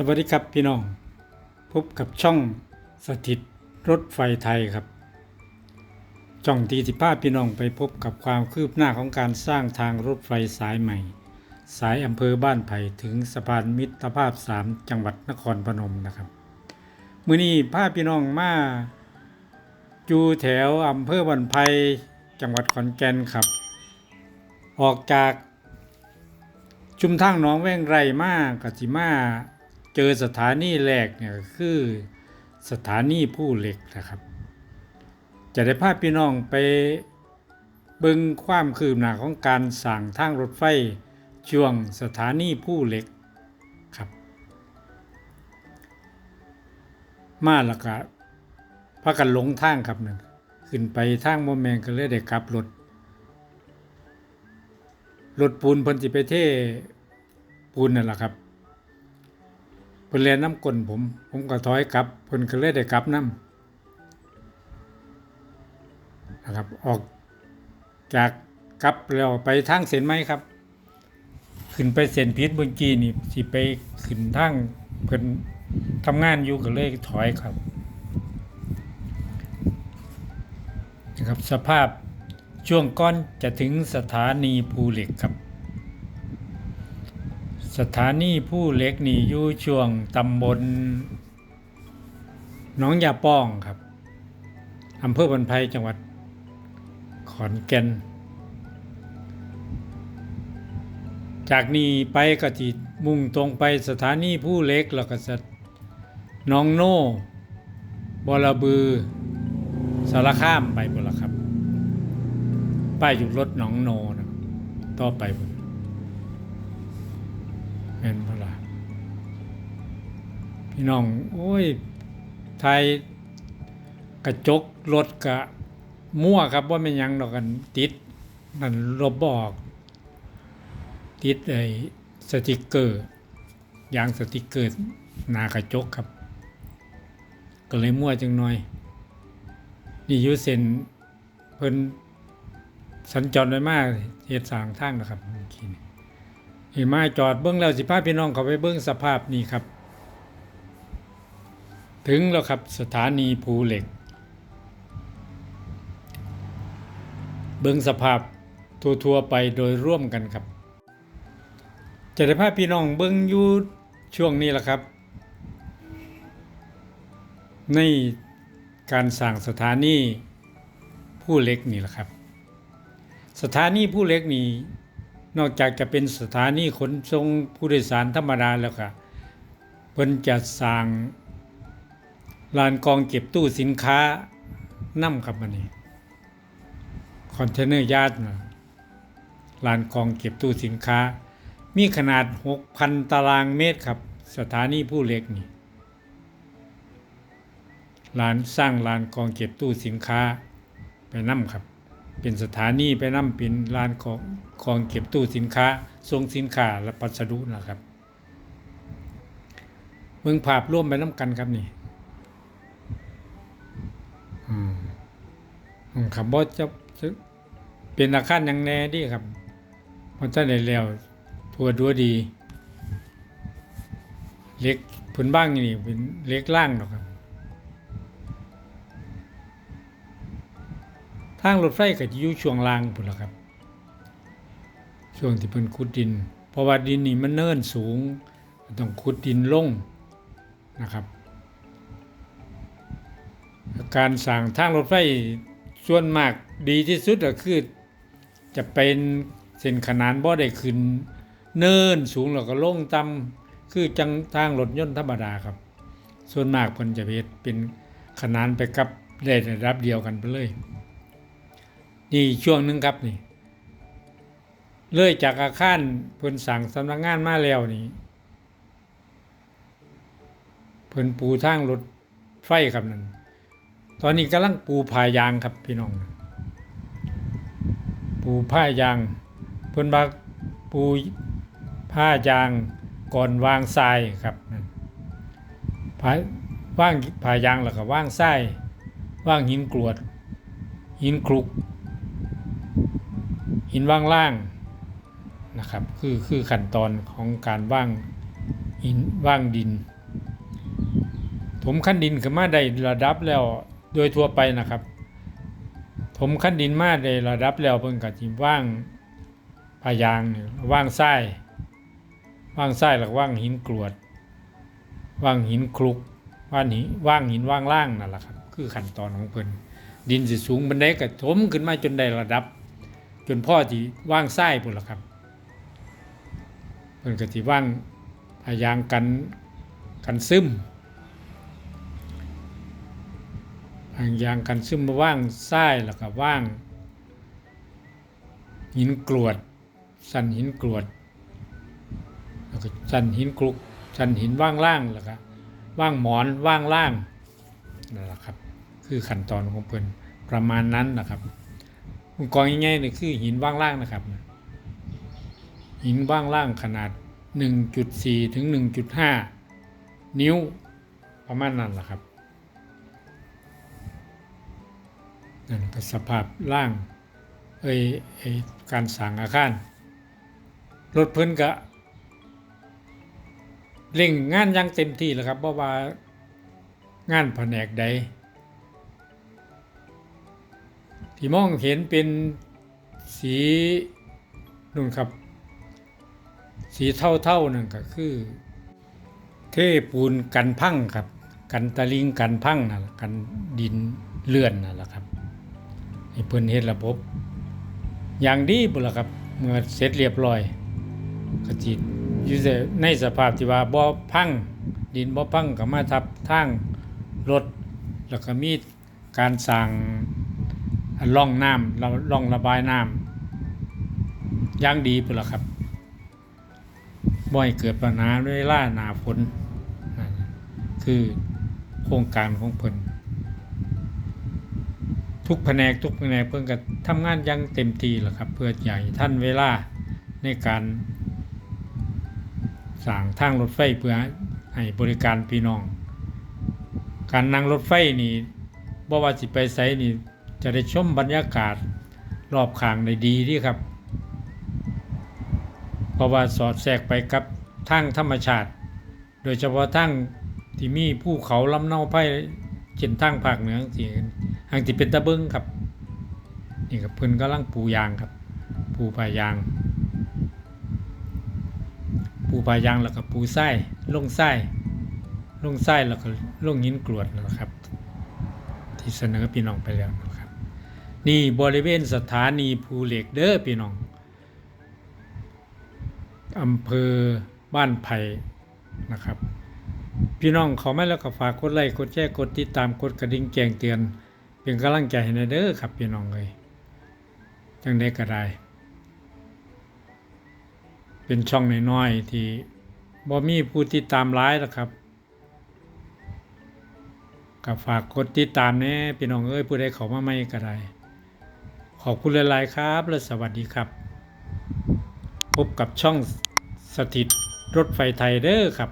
สวัสดีครับพี่น้อง พบกับช่องสถิตรถไฟไทยครับช่องทีสิพาพี่น้องไปพบกับความคืบหน้าของการสร้างทางรถไฟสายใหม่ สายอำเภอบ้านไผ่ถึงสะพานมิตรภาพ 3 จังหวัดนครพนมนะครับมื้อนี้พาพี่น้องมาอยู่แถวอำเภอบ้านไผ่จังหวัดขอนแก่นครับ ออกจากชุมทางหน้องแว่งไรมากกสิมา เจอสถานีแรกเนี่ยคือสถานีผู้เหล็กนะครับ จะได้พาพี่น้องไปเบิ่งความคืบหน้าของการสั่งทางรถไฟช่วงสถานีผู้เหล็กครับ มาแล้วก็พากันหลงทางครับนั่นขึ้นไปทางโมแมงก็เลยได้กลับรถรถปูนเพิ่นสิไปเทปูนนั่นแหละครับ เพิ่นเรียนน้ำกลนผม ผมก็ถอยกลับเพิ่นก็เลยได้กลับน้ำนะครับ ออกจากกลับแล้วไปทางเส้นไหมครับ ขึ้นไปเส้นพิษเมื่อกี้นี่สิไปขึ้นทางเพิ่นทำงานอยู่ก็เลยถอยครับนะครับสภาพช่วงก้อนจะถึงสถานีภูเหล็กครับ สถานีภูเล็กนี่อยู่ช่วงตำบลหนองยาป้องครับอำเภอบันไพจังหวัด ขอนแก่น จากนี้ไปก็จิมุ่งตรงไปสถานีผู้เล็กแล้วก็จะน้องโน่บอระบือสารข้ามไปหมดล้วครับ ป้ายอยู่รถหนองโนนะต่อไปบน แม่นพละพี่น้อง โอ้ยไทยกระจกรถกะมั่วครับว่าไม่นหยังดอกกันติดนั่นลบบอกติดไอ้สติกเกอร์ยางสติกเกอร์หนากระจกครับ ก็เลยมั่วจังหน่อย นี่ยูเซนเพิ่นสัญจรไปมากเหตุสางทางนะครับเมื่อกี้ ห็นมาจอดเบื้องแล้วสิพาพี่น้องเขาไปเบื้องสภาพนี่ครับ ถึงแล้วครับสถานีภูเหล็ก เบื้องสภาพทั่วๆไปโดยร่วมกันครับ จะได้พาพี่น้องเบื้องอยู่ช่วงนี้แหละครับ ในการสร้างสถานีผู้เล็กนี่แหละครับ สถานีผู้เล็กนี่ นอกจากจะเป็นสถานีขนส่งผู้โดยสารธรรมดาแล้วค่ะเพิ่นจะสร้างลานกองเก็บตู้สินค้านํครับมันนี่คอนเทนเนอร์ยาดนะลานกองเก็บตู้สินค้า มีขนาด 6,000 ตารางเมตรครับ สถานีผู้เล็กนี่ลานสร้างลานกองเก็บตู้สินค้าไปนํครับ เป็นสถานีไปนำเป็นร้านของ ของเก็บตู้สินค้าส่งสินค้าและพัสดุนะครับเมืองภาพร่วมไปน้ำกันครับนี่อืมอืมครับบอจะจะเป็นอาคารย่างแน่ดีครับมันจะได้แล้วทัวดัวดีเล็กผลบ้างนี่เป็นเล็กล่างหรอกครับ ทางรถไฟก็จะอยู่ช่วงล่างพุ่นละครับ ช่วงที่เพิ่นขุดดิน เพราะว่าดินนี่มันเนินสูง ต้องขุดดินลงนะครับ การสร้างทางรถไฟส่วนมากดีที่สุดก็คือจะเป็นเส้นขนานบ่ได้ขึ้น เนินสูงแล้วก็ลงต่ำคือจังทางรถยนต์ธรรมดาครับ ส่วนมากเพิ่นจะเฮ็ดเป็นขนานไปกับได้ระดับเดียวกันไปเลย นี่ช่วงนึงครับนี่ เลื่อยจากอาคารเพิ่นสั่งสำนักงานมาแล้วนี่เพิ่นปูทางรถไฟครับนั่นตอนนี้กำลังปูผายางครับพี่น้อง ปูผ้ายาง เพิ่นว่าปูผ้ายางก่อนวางทรายครับนั่นผาว่างผายางแล้วก็ว่างทรายว่างหินกรวด หินคลุก หินว่างล่าง นะครับ คือคือขั้นตอนของการว่างหินว่างดิน ถมขั้นดินขึ้นมาได้ระดับแล้วโดยทั่วไปนะครับ ถมขั้นดินมาได้ระดับแล้วเพิ่นก็สิว่างพายางว่างทรายว่างทรายแล้วก็ว่างหินกรวด ว่างหินคลุกว่างหินว่างหินว่างล่างนั่นแหละครับ คือขั้นตอนของเพิ่นดินสิสูงบันไดก็ถมขึ้นมาจนได้ระดับ จนพ่อที่ว่างทรายพุ่นละครับ พิ่นก็สิว่างพยายางกันกันซึมพยายางกันซึมมาว่างทรายแล้วก็ว่าง หินกรวด สันหินกรวดแล้วก็สันหินคลุกสันหินว่างล่างแล้วก็ว่างหมอนว่างล่างนั่นแหละครับ คือขั้นตอนของเพิ่นประมาณนั้นนะครับกองง่ายๆนี่คือหินว่างล่างนะครับ หินว่างล่างขนาด 1.4 ถึง 1.5 นิ้ว ประมาณนั้นแหละครับนั่นก็สภาพล่างเอ้ยไอ้การสั่งอาคารรถเพิ่นก็เร่งงานยังเต็มที่แล้วครับเพราะว่างานแผนกใด ที่มองเห็นเป็นสีนุ่นครับ สีเท่าๆนั่นก็คือ เทปูนกันพังครับ กันตะลิงกันพังนั่นล่ะกันดินเลื่อนนั่นแหละครับให้เพิ่นเฮ็ดระบบ อย่างดีบุละครับ เมื่อเสร็จเรียบร้อยก็จิอยู่ในสภาพที่ว่าบ่พังดินบ่พังก็มาทับทางรถแล้วก็มีการสั่งร่องน้ำเราร่องระบายน้ำอย่างดีพุ่นละครับ บ่ให้เกิดปัญหาเวยล่าหนาฝนนั่นคือโครงการของเพิ่นทุกแผนกทุกแผนกเพิ่นก็ทำงานยังเต็มที่แหละครับ เพื่อใหญ่ท่านเวลาในการสร้างทางรถไฟเพื่อให้บริการพี่น้อง การนั่งรถไฟนี่บ่ว่าสิไปไสนี่จะได้ชมบรรยากาศรอบข้างได้ดีดีครับ เพราะว่าสอดแทรกไปกับทางธรรมชาติ โดยเฉพาะทางที่มีภูเขาลำเนาไผ่เช่นทางภาคเหนือที่ทางที่เป็นตะเบิงครับนี่ครับเพิ่นกำลังปูยางครับ ปูปลายาง ปูปลายางแล้วก็ปูไส้ลงไส้ลงไส้แล้วก็ลงหินกรวดนะครับ ที่เสนอพี่น้องไปแล้วนะครับ นี่บริเวณสถานีภูเหล็กเด้อพี่น้อง อำเภอบ้านไผ่นะครับ พี่น้องเขาไม่แล้วก็ฝากกดไลค์กดแชร์กดติดตามกดกระดิ่งแจ้งเตือน เป็นกำลังใจให้ในเด้อครับพี่น้องเลยจังได้ก็ได้เป็นช่องน้อยๆที่บ่มีผู้ติดตามหลายแล้วครับก็ฝากกดติดตามแน่พี่น้องเอ้ยผู้ใดเขามาไม่ก็ได้ขอบคุณหลายๆครับ และสวัสดีครับ พบกับช่องสถิตรถไฟไทยเด้อครับ